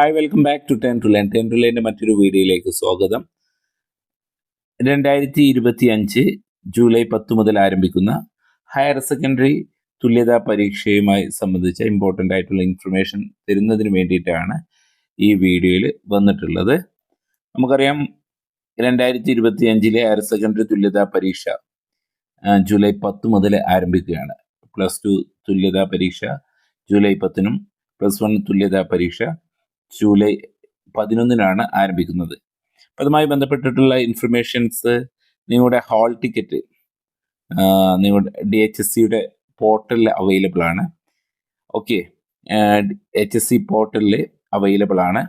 Hi welcome back to ten to line ten ടു ലൈന്റെ മറ്റൊരു വീഡിയോയിലേക്ക് സ്വാഗതം. രണ്ടായിരത്തി ഇരുപത്തി അഞ്ച് ജൂലൈ പത്ത് മുതൽ ആരംഭിക്കുന്ന ഹയർ സെക്കൻഡറി തുല്യതാ പരീക്ഷയുമായി സംബന്ധിച്ച ഇമ്പോർട്ടന്റ് ആയിട്ടുള്ള ഇൻഫർമേഷൻ തരുന്നതിന് വേണ്ടിയിട്ടാണ് ഈ വീഡിയോയിൽ വന്നിട്ടുള്ളത്. നമുക്കറിയാം രണ്ടായിരത്തി ഇരുപത്തി അഞ്ചിലെ ഹയർ സെക്കൻഡറി തുല്യതാ പരീക്ഷ ജൂലൈ പത്ത് മുതൽ ആരംഭിക്കുകയാണ്. പ്ലസ് ടു തുല്യതാ പരീക്ഷ ജൂലൈ പത്തിനും പ്ലസ് വൺ തുല്യതാ പരീക്ഷ ജൂലൈ പതിനൊന്നിനാണ് ആരംഭിക്കുന്നത്. അപ്പം അതുമായി ബന്ധപ്പെട്ടിട്ടുള്ള ഇൻഫർമേഷൻസ് നിങ്ങളുടെ ഹാൾ ടിക്കറ്റ് നിങ്ങളുടെ ഡി എച്ച് എസ് സിയുടെ പോർട്ടലിൽ അവൈലബിൾ ആണ്. ഓക്കെ എച്ച് എസ് സി പോർട്ടലിൽ അവൈലബിൾ ആണ്.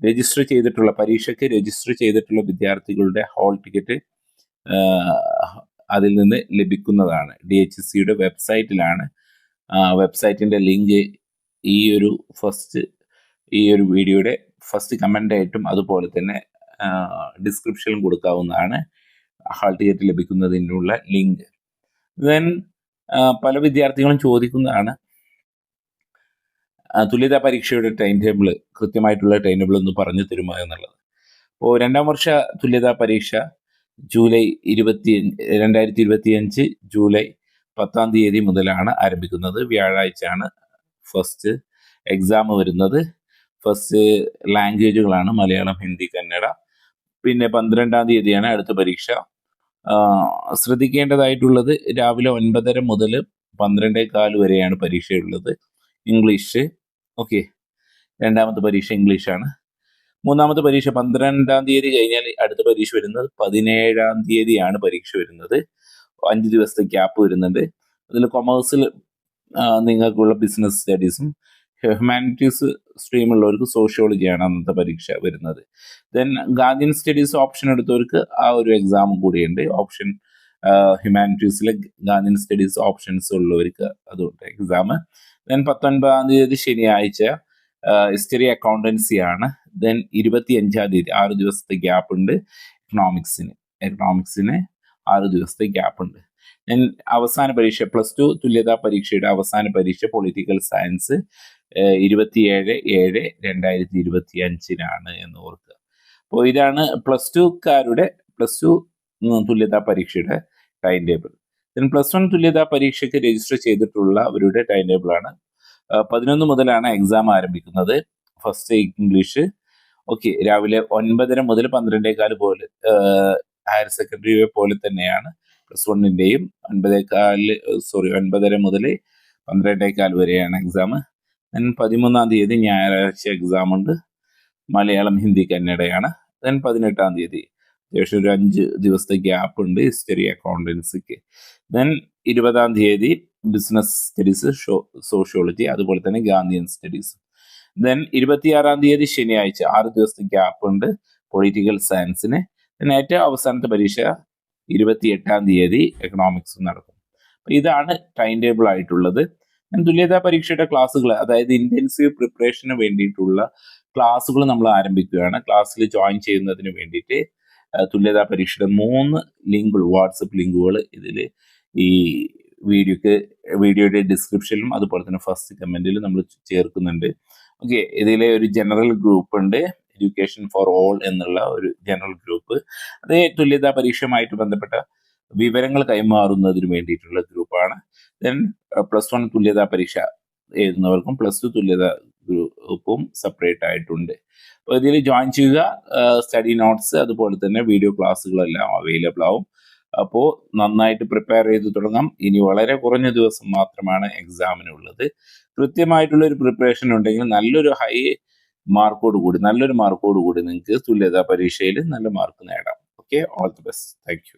രജിസ്റ്റർ ചെയ്തിട്ടുള്ള പരീക്ഷയ്ക്ക് രജിസ്റ്റർ ചെയ്തിട്ടുള്ള വിദ്യാർത്ഥികളുടെ ഹാൾ ടിക്കറ്റ് അതിൽ നിന്ന് ലഭിക്കുന്നതാണ്. ഡി എച്ച് എസ് സിയുടെ വെബ്സൈറ്റിലാണ് വെബ്സൈറ്റിന്റെ ലിങ്ക് ഈ ഒരു ഫസ്റ്റ് ഈ ഒരു വീഡിയോയുടെ ഫസ്റ്റ് കമന്റ് ആയിട്ടും അതുപോലെ തന്നെ ഡിസ്ക്രിപ്ഷനിലും കൊടുക്കാവുന്നതാണ്. ഹാൾ ടിക്കറ്റ് ലഭിക്കുന്നതിനുള്ള ലിങ്ക് ദെൻ പല വിദ്യാർത്ഥികളും ചോദിക്കുന്നതാണ് തുല്യതാ പരീക്ഷയുടെ ടൈം ടേബിൾ കൃത്യമായിട്ടുള്ള ടൈം ടേബിൾ ഒന്ന് പറഞ്ഞു തരുമോ എന്നുള്ളത്. അപ്പോൾ രണ്ടാം വർഷ തുല്യതാ പരീക്ഷ ജൂലൈ ഇരുപത്തി രണ്ടായിരത്തി ഇരുപത്തി അഞ്ച് ജൂലൈ പത്താം തീയതി മുതലാണ് ആരംഭിക്കുന്നത്. വ്യാഴാഴ്ചയാണ് ഫസ്റ്റ് എക്സാം വരുന്നത്. ഫസ്റ്റ് ലാംഗ്വേജുകളാണ് മലയാളം ഹിന്ദി കന്നഡ. പിന്നെ പന്ത്രണ്ടാം തീയതിയാണ് അടുത്ത പരീക്ഷ. ശ്രദ്ധിക്കേണ്ടതായിട്ടുള്ളത് രാവിലെ ഒൻപതര മുതൽ പന്ത്രണ്ടേ കാൽ വരെയാണ് പരീക്ഷയുള്ളത്. ഇംഗ്ലീഷ് ഓക്കെ രണ്ടാമത്തെ പരീക്ഷ ഇംഗ്ലീഷാണ്. മൂന്നാമത്തെ പരീക്ഷ പന്ത്രണ്ടാം തീയതി കഴിഞ്ഞാൽ അടുത്ത പരീക്ഷ വരുന്നത് പതിനേഴാം തീയതിയാണ് പരീക്ഷ വരുന്നത്. അഞ്ച് ദിവസത്തെ ഗ്യാപ്പ് വരുന്നുണ്ട്. അതിൽ കൊമേഴ്സിൽ നിങ്ങൾക്കുള്ള ബിസിനസ് സ്റ്റഡീസും ഹ്യൂമാനിറ്റീസ് സ്ട്രീമുള്ളവർക്ക് സോഷ്യോളജിയാണ് അന്നത്തെ പരീക്ഷ വരുന്നത്. ദെൻ ഗാന്ധിയൻ സ്റ്റഡീസ് ഓപ്ഷൻ എടുത്തവർക്ക് ആ ഒരു എക്സാം കൂടിയുണ്ട്. ഓപ്ഷൻ ഹ്യൂമാനിറ്റീസിലെ ഗാന്ധിയൻ സ്റ്റഡീസ് ഓപ്ഷൻസ് ഉള്ളവർക്ക് അതുകൊണ്ട് എക്സാം ദെൻ പത്തൊൻപതാം തീയതി ശനിയാഴ്ച ഹിസ്റ്ററി അക്കൗണ്ടൻസി ആണ്. ദെൻ ഇരുപത്തി അഞ്ചാം തീയതി ആറ് ദിവസത്തെ ഗ്യാപ്പ് ഉണ്ട് എക്കണോമിക്സിന് എക്കണോമിക്സിന് ആറ് ദിവസത്തെ ഗ്യാപ്പ് ഉണ്ട്. ദെൻ അവസാന പരീക്ഷ പ്ലസ് ടു തുല്യതാ പരീക്ഷയുടെ അവസാന പരീക്ഷ പൊളിറ്റിക്കൽ സയൻസ് ഇരുപത്തിയേഴ് ഏഴ് രണ്ടായിരത്തി ഇരുപത്തി അഞ്ചിനാണ് എന്ന് ഓർക്കുക. അപ്പോൾ ഇതാണ് പ്ലസ് ടുക്കാരുടെ പ്ലസ് ടു തുല്യതാ പരീക്ഷയുടെ time table then plus one തുല്യതാ പരീക്ഷയ്ക്ക് രജിസ്റ്റർ ചെയ്തിട്ടുള്ള അവരുടെ ടൈം ടേബിളാണ് പതിനൊന്ന് മുതലാണ് എക്സാം ആരംഭിക്കുന്നത്. ഫസ്റ്റ് ഇംഗ്ലീഷ് ഓക്കെ രാവിലെ ഒൻപതര മുതൽ പന്ത്രണ്ടേക്കാൽ പോലെ ഹയർ സെക്കൻഡറി പോലെ തന്നെയാണ്. പ്ലസ് വണ്ണിന്റെയും ഒൻപതേക്കാൽ സോറി ഒൻപതര മുതൽ പന്ത്രണ്ടേകാൽ വരെയാണ് എക്സാം ദെൻ പതിമൂന്നാം തീയതി ഞായറാഴ്ച എക്സാം ഉണ്ട്. മലയാളം ഹിന്ദി കന്നഡയാണ്. ദെൻ പതിനെട്ടാം തീയതി അത്യാവശ്യം ഒരു അഞ്ച് ദിവസത്തെ ഗ്യാപ്പ് ഉണ്ട് ഹിസ്റ്ററി അക്കൗണ്ടൻസിക്ക് ദെൻ ഇരുപതാം തീയതി ബിസിനസ് സ്റ്റഡീസ് സോഷ്യോളജി അതുപോലെ തന്നെ ഗാന്ധിയൻ സ്റ്റഡീസ് ദെൻ ഇരുപത്തിയാറാം തീയതി ശനിയാഴ്ച ആറ് ദിവസത്തെ ഗ്യാപ്പ് ഉണ്ട് പൊളിറ്റിക്കൽ സയൻസിന് ദെൻ ഏറ്റവും അവസാനത്തെ പരീക്ഷ ഇരുപത്തി എട്ടാം തീയതി എക്കണോമിക്സ് നടക്കും. ഇതാണ് ടൈം ടേബിൾ ആയിട്ടുള്ളത്. തുല്യതാ പരീക്ഷയുടെ ക്ലാസ്സുകൾ അതായത് ഇന്റൻസീവ് പ്രിപ്പറേഷന് വേണ്ടിയിട്ടുള്ള ക്ലാസ്സുകൾ നമ്മൾ ആരംഭിക്കുകയാണ്. ക്ലാസ്സിൽ ജോയിൻ ചെയ്യുന്നതിന് വേണ്ടിയിട്ട് തുല്യതാ പരീക്ഷയുടെ മൂന്ന് ലിങ്കുകൾ വാട്സപ്പ് ലിങ്കുകൾ ഇതിൽ ഈ വീഡിയോക്ക് വീഡിയോയുടെ ഡിസ്ക്രിപ്ഷനിലും അതുപോലെ തന്നെ ഫസ്റ്റ് കമന്റിലും നമ്മൾ ചേർക്കുന്നുണ്ട്. ഓക്കെ ഇതിലെ ഒരു ജനറൽ ഗ്രൂപ്പ് ഉണ്ട്. എഡ്യൂക്കേഷൻ ഫോർ ഓൾ എന്നുള്ള ഒരു ജനറൽ ഗ്രൂപ്പ് അതേ തുല്യതാ പരീക്ഷയുമായിട്ട് ബന്ധപ്പെട്ട വിവരങ്ങൾ കൈമാറുന്നതിന് വേണ്ടിയിട്ടുള്ള ഗ്രൂപ്പാണ് ദെൻ പ്ലസ് വൺ തുല്യതാ പരീക്ഷ എഴുതുന്നവർക്കും പ്ലസ് ടു തുല്യതാ ഗ്രൂപ്പും സെപ്പറേറ്റ് ആയിട്ടുണ്ട്. അപ്പോൾ ഇതിൽ ജോയിൻ ചെയ്യുക സ്റ്റഡി നോട്ട്സ് അതുപോലെ തന്നെ വീഡിയോ ക്ലാസ്സുകളെല്ലാം അവൈലബിൾ ആവും. അപ്പോൾ നന്നായിട്ട് പ്രിപ്പയർ ചെയ്ത് തുടങ്ങാം. ഇനി വളരെ കുറഞ്ഞ ദിവസം മാത്രമാണ് എക്സാമിനുള്ളത് കൃത്യമായിട്ടുള്ള ഒരു പ്രിപ്പറേഷൻ ഉണ്ടെങ്കിൽ നല്ലൊരു ഹൈ മാർക്കോട് കൂടി നല്ലൊരു മാർക്കോട് കൂടി നിങ്ങൾക്ക് തുല്യതാ പരീക്ഷയിൽ നല്ല മാർക്ക് നേടാം. Okay all the best thank you